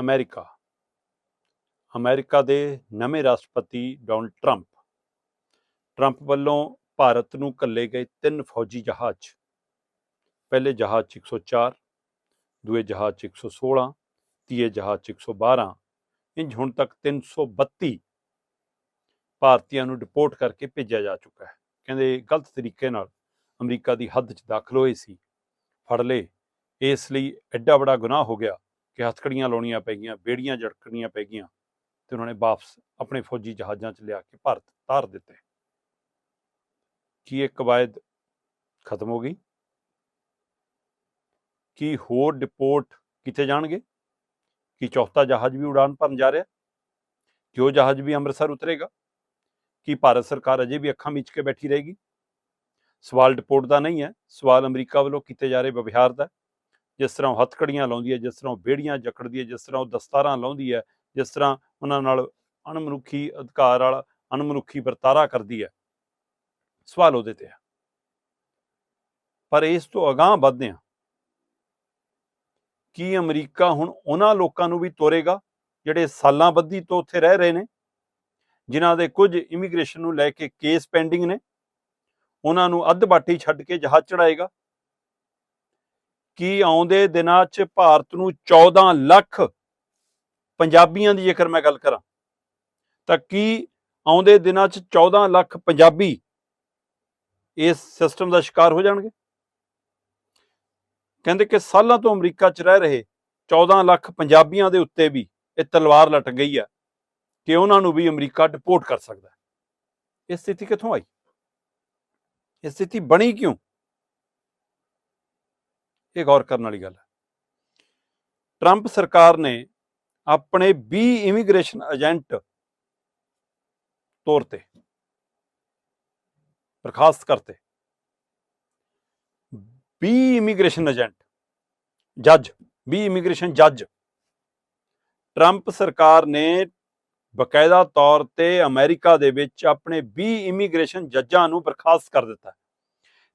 America. America ਦੇ ਨਵੇਂ ਰਾਸ਼ਟਰਪਤੀ ਡੋਨਲਡ ਟਰੰਪ। ਟਰੰਪ ਵੱਲੋਂ ਭਾਰਤ ਨੂੰ ਕੱਲੇ ਗਏ ਤਿੰਨ ਫੌਜੀ ਜਹਾਜ਼। ਪਹਿਲੇ ਜਹਾਜ਼ 'ਚ 104 ਦੂਏ ਜਹਾਜ਼ 'ਚ 116 ਤੀਏ ਜਹਾਜ਼ 'ਚ 112 ਇੰਜ ਹੁਣ ਤੱਕ 332 ਭਾਰਤੀਆਂ ਨੂੰ ਡਿਪੋਰਟ ਕਰਕੇ ਭੇਜਿਆ ਜਾ ਚੁੱਕਾ ਹੈ। ਕਹਿੰਦੇ ਗਲਤ ਤਰੀਕੇ ਨਾਲ ਅਮਰੀਕਾ ਦੀ ਹੱਦ 'ਚ ਦਾਖਲ ਹੋਏ ਸੀ। ਫੜ ਲਏ। ਇਸ ਲਈ ਐਡਾ ਬੜਾ ਗੁਨਾਹ ਹੋ ਗਿਆ। ਕਿ ਹੱਥਕੜੀਆਂ ਲਾਉਣੀਆਂ ਪੈ ਗਈਆਂ, ਬੇੜੀਆਂ ਝੜਕਣੀਆਂ ਪੈ ਗਈਆਂ ਤੇ ਉਹਨਾਂ ਨੇ ਵਾਪਸ ਆਪਣੇ ਫੌਜੀ ਜਹਾਜ਼ਾਂ 'ਚ ਲਿਆ ਕੇ ਭਾਰਤ ਤਾਰ ਦਿੱਤੇ। ਕੀ ਇਹ ਕਵਾਇਦ ਖਤਮ ਹੋ ਗਈ? ਕੀ ਹੋਰ ਡਿਪੋਰਟ ਕੀਤੇ ਜਾਣਗੇ? ਕੀ ਚੌਥਾ ਜਹਾਜ਼ ਵੀ ਉਡਾਨ ਭਰਨ ਜਾ ਰਿਹਾ? ਕਿ ਉਹ ਜਹਾਜ਼ ਵੀ ਅੰਮ੍ਰਿਤਸਰ ਉਤਰੇਗਾ? ਕੀ ਭਾਰਤ ਸਰਕਾਰ ਅਜੇ ਵੀ ਅੱਖਾਂ ਮੀਚ ਕੇ ਬੈਠੀ ਰਹੇਗੀ? ਸਵਾਲ ਡਿਪੋਰਟ ਦਾ ਨਹੀਂ ਹੈ, ਸਵਾਲ ਅਮਰੀਕਾ ਵੱਲੋਂ ਕੀਤੇ ਜਾ ਰਹੇ ਵਿਵਹਾਰ ਦਾ ਜਿਸ ਤਰ੍ਹਾਂ ਉਹ ਹੱਥਕੜੀਆਂ ਲਾਉਂਦੀ ਹੈ, ਜਿਸ ਤਰ੍ਹਾਂ ਉਹ ਬੇੜੀਆਂ ਜਕੜਦੀ ਹੈ, ਜਿਸ ਤਰ੍ਹਾਂ ਉਹ ਦਸਤਾਰਾਂ ਲਾਉਂਦੀ ਹੈ, ਜਿਸ ਤਰ੍ਹਾਂ ਉਹਨਾਂ ਨਾਲ ਅਣਮਨੁੱਖੀ ਅਧਿਕਾਰ ਵਾਲਾ, ਅਣਮਨੁੱਖੀ ਵਰਤਾਰਾ ਕਰਦੀ ਹੈ। ਸਵਾਲ ਉਹਦੇ ਤੇ ਹੈ। ਪਰ ਇਸ ਤੋਂ ਅਗਾਹ ਵਧਦੇ ਹਾਂ। ਕੀ ਅਮਰੀਕਾ ਹੁਣ ਉਹਨਾਂ ਲੋਕਾਂ ਨੂੰ ਵੀ ਤੋਰੇਗਾ, ਜਿਹੜੇ ਸਾਲਾਂ ਬੱਧੀ ਤੋਂ ਉੱਥੇ ਰਹਿ ਰਹੇ ਨੇ, ਜਿਨ੍ਹਾਂ ਦੇ ਕੁਝ ਇਮੀਗ੍ਰੇਸ਼ਨ ਨੂੰ ਲੈ ਕੇ ਕੇਸ ਪੈਂਡਿੰਗ ਨੇ? ਉਹਨਾਂ ਨੂੰ ਅੱਧ ਬਾਟੀ ਛੱਡ ਕੇ ਜਹਾਜ਼ ਚੜਾਏਗਾ ਕੀ ਆਉਂਦੇ ਦਿਨਾਂ 'ਚ ਭਾਰਤ ਨੂੰ 14 ਲੱਖ ਪੰਜਾਬੀਆਂ ਦੀ ਜੇਕਰ ਮੈਂ ਗੱਲ ਕਰਾਂ, ਤਾਂ ਕੀ ਆਉਂਦੇ ਦਿਨਾਂ 'ਚ 14 ਲੱਖ ਪੰਜਾਬੀ ਇਸ ਸਿਸਟਮ ਦਾ ਸ਼ਿਕਾਰ ਹੋ ਜਾਣਗੇ? ਕਹਿੰਦੇ ਕਿ ਸਾਲਾਂ ਤੋਂ ਅਮਰੀਕਾ 'ਚ ਰਹਿ ਰਹੇ 14 ਲੱਖ ਪੰਜਾਬੀਆਂ ਦੇ ਉੱਤੇ ਵੀ ਇਹ ਤਲਵਾਰ ਲਟ ਗਈ ਹੈ ਕਿ ਉਹਨਾਂ ਨੂੰ ਵੀ ਅਮਰੀਕਾ ਡਿਪੋਰਟ ਕਰ ਸਕਦਾ ਹੈ। ਇਹ ਸਥਿਤੀ ਕਿੱਥੋਂ ਆਈ? ਇਹ ਸਥਿਤੀ ਬਣੀ ਕਿਉਂ? ਇਹ ਗੌਰ ਕਰਨ ਵਾਲੀ ਗੱਲ ਹੈ। ਟਰੰਪ ਸਰਕਾਰ ਨੇ ਆਪਣੇ 20 ਇਮੀਗ੍ਰੇਸ਼ਨ ਏਜੰਟ ਤੌਰ ਤੇ ਬਰਖਾਸਤ ਕਰਤੇ। 20 ਇਮੀਗ੍ਰੇਸ਼ਨ ਏਜੰਟ ਜੱਜ 20 ਇਮੀਗ੍ਰੇਸ਼ਨ ਜੱਜ ਟਰੰਪ ਸਰਕਾਰ ਨੇ ਬਕਾਇਦਾ ਤੌਰ ਤੇ ਅਮਰੀਕਾ ਦੇ ਵਿੱਚ ਆਪਣੇ 20 ਇਮੀਗ੍ਰੇਸ਼ਨ ਜੱਜਾਂ ਨੂੰ ਬਰਖਾਸਤ ਕਰ ਦਿੱਤਾ।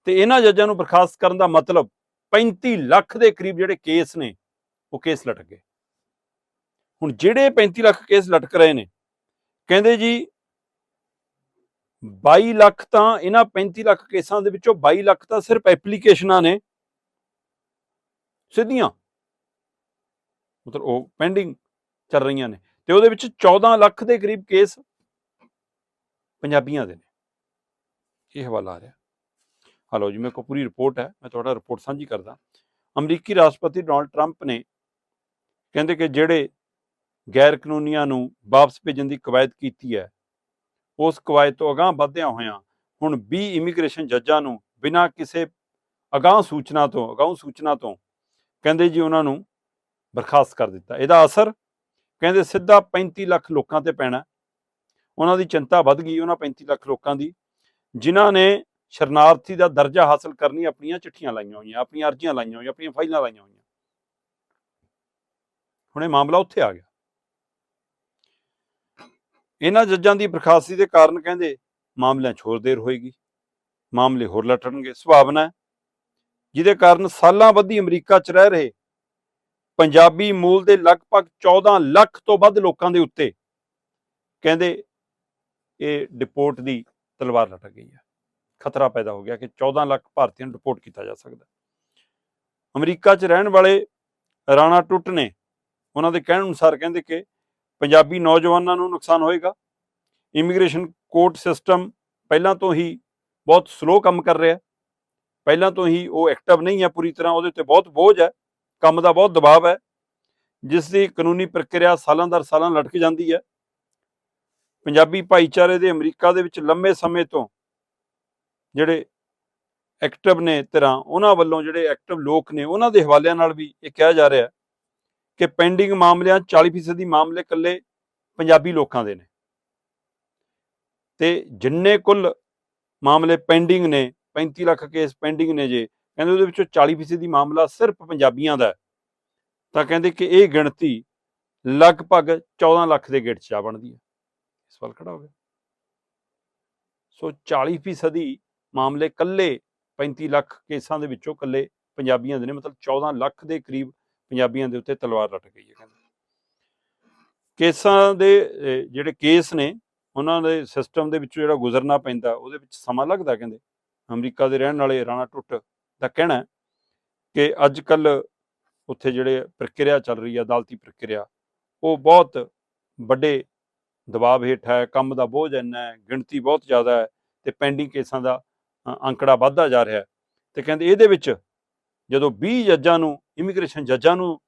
ਤੇ ਇਹਨਾਂ ਜੱਜਾਂ ਨੂੰ ਬਰਖਾਸਤ ਕਰਨ ਦਾ ਮਤਲਬ 35 ਲੱਖ ਦੇ ਕਰੀਬ ਜਿਹੜੇ ਕੇਸ ਨੇ, ਉਹ ਕੇਸ ਲਟਕ ਗਏ। ਹੁਣ ਜਿਹੜੇ 35 ਲੱਖ ਕੇਸ ਲਟਕ ਰਹੇ ਨੇ, ਕਹਿੰਦੇ ਜੀ 22 ਲੱਖ ਤਾਂ ਇਹਨਾਂ 35 ਲੱਖ ਕੇਸਾਂ ਦੇ ਵਿੱਚੋਂ 22 ਲੱਖ ਤਾਂ ਸਿਰਫ ਐਪਲੀਕੇਸ਼ਨਾਂ ਨੇ, ਸਿੱਧੀਆਂ। ਮਤਲਬ ਉਹ ਪੈਂਡਿੰਗ ਚੱਲ ਰਹੀਆਂ ਨੇ ਤੇ ਉਹਦੇ ਵਿੱਚ 14 ਲੱਖ ਦੇ ਕਰੀਬ ਕੇਸ ਪੰਜਾਬੀਆਂ ਦੇ ਨੇ। ਇਹ ਹਵਾਲਾ ਆ ਰਿਹਾ। ਹਲੋ ਜੀ ਮੇਰੇ ਕੋਲ ਪੂਰੀ ਰਿਪੋਰਟ ਹੈ ਮੈਂ ਤੁਹਾਡਾ ਰਿਪੋਰਟ ਸਾਂਝੀ ਕਰਦਾ ਅਮਰੀਕੀ ਰਾਸ਼ਟਰਪਤੀ ਡੋਨਲਡ ਟਰੰਪ ਨੇ ਕਹਿੰਦੇ ਕਿ ਜਿਹੜੇ ਗੈਰ ਕਾਨੂੰਨੀਆਂ ਨੂੰ ਵਾਪਸ ਭੇਜਣ ਦੀ ਕਵਾਇਦ ਕੀਤੀ ਹੈ ਉਸ ਕਵਾਇਦ ਤੋਂ ਅਗਾਹ ਵਧਦਿਆਂ ਹੋਇਆਂ ਹੁਣ 20 ਇਮੀਗ੍ਰੇਸ਼ਨ ਜੱਜਾਂ ਨੂੰ ਬਿਨਾਂ ਕਿਸੇ ਅਗਾਹ ਸੂਚਨਾ ਤੋਂ ਅਗਾਹ ਸੂਚਨਾ ਤੋਂ ਕਹਿੰਦੇ ਜੀ ਉਹਨਾਂ ਨੂੰ ਬਰਖਾਸਤ ਕਰ ਦਿੱਤਾ ਇਹਦਾ ਅਸਰ ਕਹਿੰਦੇ ਸਿੱਧਾ 35 ਲੱਖ ਲੋਕਾਂ ਤੇ ਪੈਣਾ ਉਹਨਾਂ ਦੀ ਚਿੰਤਾ ਵੱਧ ਗਈ ਉਹਨਾਂ 35 ਲੱਖ ਲੋਕਾਂ ਦੀ ਜਿਨ੍ਹਾਂ ਨੇ ਸ਼ਰਨਾਰਥੀ ਦਾ ਦਰਜਾ ਹਾਸਲ ਕਰਨੀ ਆਪਣੀਆਂ ਚਿੱਠੀਆਂ ਲਾਈਆਂ ਹੋਈਆਂ, ਆਪਣੀਆਂ ਅਰਜ਼ੀਆਂ ਲਾਈਆਂ ਹੋਈਆਂ, ਆਪਣੀਆਂ ਫਾਈਲਾਂ ਲਾਈਆਂ ਹੋਈਆਂ। ਹੁਣ ਇਹ ਮਾਮਲਾ ਉੱਥੇ ਆ ਗਿਆ। ਇਹਨਾਂ ਜੱਜਾਂ ਦੀ ਬਰਖਾਸਤੀ ਦੇ ਕਾਰਨ ਕਹਿੰਦੇ ਮਾਮਲਿਆਂ 'ਚ ਹੋਰ ਦੇਰ ਹੋਏਗੀ, ਮਾਮਲੇ ਹੋਰ ਲਟਣਗੇ, ਸੁਭਾਵਨਾ ਹੈ। ਜਿਹਦੇ ਕਾਰਨ ਸਾਲਾਂ ਬੱਧੀ ਅਮਰੀਕਾ 'ਚ ਰਹਿ ਰਹੇ ਪੰਜਾਬੀ ਮੂਲ ਦੇ ਲਗਭਗ 14 ਲੱਖ ਤੋਂ ਵੱਧ ਲੋਕਾਂ ਦੇ ਉੱਤੇ ਕਹਿੰਦੇ ਇਹ ਡਿਪੋਰਟ ਦੀ ਤਲਵਾਰ ਲਟਕ ਗਈ ਹੈ ਖਤਰਾ ਪੈਦਾ ਹੋ ਗਿਆ ਕਿ 14 ਲੱਖ ਭਾਰਤੀਆਂ ਨੂੰ ਰਿਪੋਰਟ ਕੀਤਾ ਜਾ ਸਕਦਾ ਅਮਰੀਕਾ 'ਚ ਰਹਿਣ ਵਾਲੇ ਰਾਣਾ ਟੁੱਟ ਨੇ, ਉਹਨਾਂ ਦੇ ਕਹਿਣ ਅਨੁਸਾਰ ਕਹਿੰਦੇ ਕਿ ਪੰਜਾਬੀ ਨੌਜਵਾਨਾਂ ਨੂੰ ਨੁਕਸਾਨ ਹੋਏਗਾ। ਇਮੀਗ੍ਰੇਸ਼ਨ ਕੋਰਟ ਸਿਸਟਮ ਪਹਿਲਾਂ ਤੋਂ ਹੀ ਬਹੁਤ ਸਲੋ ਕੰਮ ਕਰ ਰਿਹਾ ਪਹਿਲਾਂ ਤੋਂ ਹੀ ਉਹ ਐਕਟਿਵ ਨਹੀਂ ਹੈ ਪੂਰੀ ਤਰ੍ਹਾਂ, ਉਹਦੇ ਉੱਤੇ ਬਹੁਤ ਬੋਝ ਹੈ, ਕੰਮ ਦਾ ਬਹੁਤ ਦਬਾਅ ਹੈ, ਜਿਸ ਦੀ ਕਾਨੂੰਨੀ ਪ੍ਰਕਿਰਿਆ ਸਾਲਾਂ ਦਰ ਸਾਲਾਂ ਲਟਕ ਜਾਂਦੀ ਹੈ। ਪੰਜਾਬੀ ਭਾਈਚਾਰੇ ਦੇ ਅਮਰੀਕਾ ਦੇ ਵਿੱਚ ਲੰਮੇ ਸਮੇਂ ਤੋਂ ਜਿਹੜੇ ਐਕਟਿਵ ਨੇ ਤਰ੍ਹਾਂ ਉਹਨਾਂ ਵੱਲੋਂ ਜਿਹੜੇ ਐਕਟਿਵ ਲੋਕ ਨੇ, ਉਹਨਾਂ ਦੇ ਹਵਾਲਿਆਂ ਨਾਲ ਵੀ ਇਹ ਕਿਹਾ ਜਾ ਰਿਹਾ ਕਿ ਪੈਂਡਿੰਗ ਮਾਮਲਿਆਂ 'ਚ 40% ਦੀ ਮਾਮਲੇ ਇਕੱਲੇ ਪੰਜਾਬੀ ਲੋਕਾਂ ਦੇ ਨੇ। ਤੇ ਜਿੰਨੇ ਕੁੱਲ ਮਾਮਲੇ ਪੈਂਡਿੰਗ ਨੇ 35 ਲੱਖ ਕੇਸ ਪੈਂਡਿੰਗ ਨੇ ਜੇ, ਕਹਿੰਦੇ ਉਹਦੇ ਵਿੱਚੋਂ 40% ਦੀ ਮਾਮਲਾ ਸਿਰਫ ਪੰਜਾਬੀਆਂ ਦਾ ਤਾਂ ਕਹਿੰਦੇ ਕਿ ਇਹ ਗਿਣਤੀ ਲਗਭਗ 14 ਲੱਖ ਦੇ ਗੇਟ 'ਚ ਆ ਬਣਦੀ ਹੈ। ਸਵਾਲ ਖੜਾ ਹੋ ਗਿਆ। ਸੋ 40% ਮਾਮਲੇ ਕੱਲੇ 35 ਲੱਖ ਕੇਸਾਂ ਦੇ ਵਿੱਚੋਂ ਕੱਲੇ ਪੰਜਾਬੀਆਂ ਦੇ ਨੇ, ਮਤਲਬ 14 ਲੱਖ ਦੇ ਕਰੀਬ ਪੰਜਾਬੀਆਂ ਦੇ ਉੱਤੇ ਤਲਵਾਰ ਲਟ ਗਈ ਹੈ ਕਹਿੰਦੇ। ਕੇਸਾਂ ਦੇ ਜਿਹੜੇ ਕੇਸ ਨੇ, ਉਹਨਾਂ ਦੇ ਸਿਸਟਮ ਦੇ ਵਿੱਚੋਂ ਜਿਹੜਾ ਗੁਜ਼ਰਨਾ ਪੈਂਦਾ, ਉਹਦੇ ਵਿੱਚ ਸਮਾਂ ਲੱਗਦਾ ਕਹਿੰਦੇ। ਅਮਰੀਕਾ ਦੇ ਰਹਿਣ ਵਾਲੇ ਰਾਣਾ ਟੁੱਟ ਦਾ ਕਹਿਣਾ ਕਿ ਅੱਜ ਕੱਲ ਉੱਥੇ ਜਿਹੜੇ ਪ੍ਰਕਿਰਿਆ ਚੱਲ ਰਹੀ ਹੈ ਅਦਾਲਤੀ ਪ੍ਰਕਿਰਿਆ, ਉਹ ਬਹੁਤ ਵੱਡੇ ਦਬਾਅ ਹੇਠ ਹੈ, ਕੰਮ ਦਾ ਬੋਝ ਇੰਨਾ ਹੈ, ਗਿਣਤੀ ਬਹੁਤ ਜ਼ਿਆਦਾ ਹੈ ਤੇ ਪੈਂਡਿੰਗ ਕੇਸਾਂ ਦਾ ਅੰਕੜਾ ਵੱਧਦਾ ਜਾ ਰਿਹਾ ਹੈ। ਤੇ ਕਹਿੰਦੇ ਇਹਦੇ ਵਿੱਚ ਜਦੋਂ 20 ਜੱਜਾਂ ਨੂੰ ਇਮੀਗ੍ਰੇਸ਼ਨ ਜੱਜਾਂ ਨੂੰ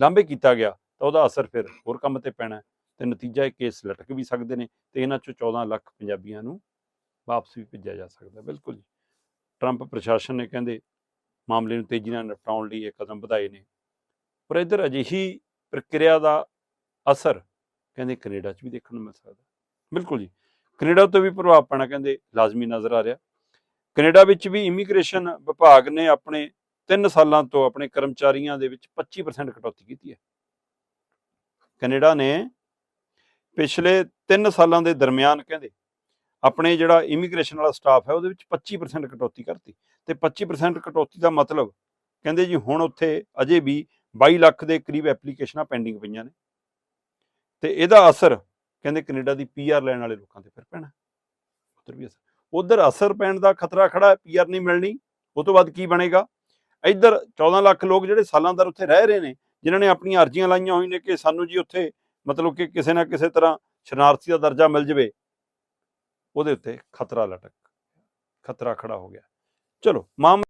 ਲਾਂਭੇ ਕੀਤਾ ਗਿਆ, ਤਾਂ ਉਹਦਾ ਅਸਰ ਫਿਰ ਹੋਰ ਕੰਮ ਤੇ ਪੈਣਾ ਹੈ ਤੇ ਨਤੀਜਾ ਇਹ ਕੇਸ ਲਟਕ ਵੀ ਸਕਦੇ ਨੇ ਤੇ ਇਹਨਾਂ ਚੋਂ 14 ਲੱਖ ਪੰਜਾਬੀਆਂ ਨੂੰ ਵਾਪਸ ਵੀ ਭੇਜਿਆ ਜਾ ਸਕਦਾ ਬਿਲਕੁਲ ਜੀ। ਟਰੰਪ ਪ੍ਰਸ਼ਾਸਨ ਨੇ ਕਹਿੰਦੇ ਮਾਮਲੇ ਨੂੰ ਤੇਜ਼ੀ ਨਾਲ ਨਿਪਟਾਉਣ ਲਈ ਇਹ ਕਦਮ ਵਧਾਏ ਨੇ। ਪਰ ਇੱਧਰ ਅਜਿਹੀ ਪ੍ਰਕਿਰਿਆ ਦਾ ਅਸਰ ਕਹਿੰਦੇ ਕੈਨੇਡਾ 'ਚ ਵੀ ਦੇਖਣ ਨੂੰ ਮਿਲ ਸਕਦਾ ਬਿਲਕੁਲ ਜੀ। ਕੈਨੇਡਾ ਤੋਂ ਵੀ ਪ੍ਰਭਾਵ ਪੈਣਾ ਕਹਿੰਦੇ ਲਾਜ਼ਮੀ ਨਜ਼ਰ ਆ ਰਿਹਾ। ਕੈਨੇਡਾ ਵਿੱਚ ਵੀ ਇਮੀਗ੍ਰੇਸ਼ਨ ਵਿਭਾਗ ਨੇ ਆਪਣੇ 3 ਸਾਲਾਂ ਤੋਂ ਆਪਣੇ ਕਰਮਚਾਰੀਆਂ ਦੇ ਵਿੱਚ 25% ਕਟੌਤੀ ਕੀਤੀ ਹੈ। ਕੈਨੇਡਾ ਨੇ ਪਿਛਲੇ 3 ਸਾਲਾਂ ਦੇ ਦਰਮਿਆਨ ਕਹਿੰਦੇ ਆਪਣੇ ਜਿਹੜਾ ਇਮੀਗ੍ਰੇਸ਼ਨ ਵਾਲਾ ਸਟਾਫ ਹੈ ਉਹਦੇ ਵਿੱਚ 25% ਕਟੌਤੀ ਕਰਤੀ ਤੇ 25% ਕਟੌਤੀ ਦਾ ਮਤਲਬ ਕਹਿੰਦੇ ਜੀ ਹੁਣ ਉੱਥੇ ਅਜੇ ਵੀ 22 ਲੱਖ ਦੇ ਕਰੀਬ ਐਪਲੀਕੇਸ਼ਨਾਂ ਪੈਂਡਿੰਗ ਪਈਆਂ ਨੇ ਤੇ ਇਹਦਾ ਅਸਰ ਕਹਿੰਦੇ ਕੈਨੇਡਾ ਦੀ ਪੀਆਰ ਲੈਣ ਵਾਲੇ ਲੋਕਾਂ ਤੇ ਫਿਰ ਪੈਣਾ। ਉਧਰ ਵੀ ਅਸਰ। ਉਧਰ ਅਸਰ ਪੈਣ ਦਾ ਖਤਰਾ ਖੜਾ ਹੈ ਪੀਆਰ ਨਹੀਂ ਮਿਲਣੀ, ਉਹ ਤੋਂ ਬਾਅਦ ਕੀ ਬਣੇਗਾ? ਇੱਧਰ 14 ਲੱਖ ਲੋਕ ਜਿਹੜੇ ਸਾਲਾਂ ਦਰ ਉੱਥੇ ਰਹਿ ਰਹੇ ਨੇ, ਜਿਨ੍ਹਾਂ ਨੇ ਆਪਣੀਆਂ ਅਰਜ਼ੀਆਂ ਲਾਈਆਂ ਹੋਈਆਂ ਨੇ ਕਿ ਸਾਨੂੰ ਜੀ ਉੱਥੇ ਮਤਲਬ ਕਿ ਕਿਸੇ ਨਾ ਕਿਸੇ ਤਰ੍ਹਾਂ ਸ਼ਰਨਾਰਥੀ ਦਾ ਦਰਜਾ ਮਿਲ ਜਵੇ, ਉਹਦੇ ਉੱਤੇ ਖਤਰਾ ਲਟਕ, ਖਤਰਾ ਖੜਾ ਹੋ ਗਿਆ। ਚਲੋ ਮਾਮ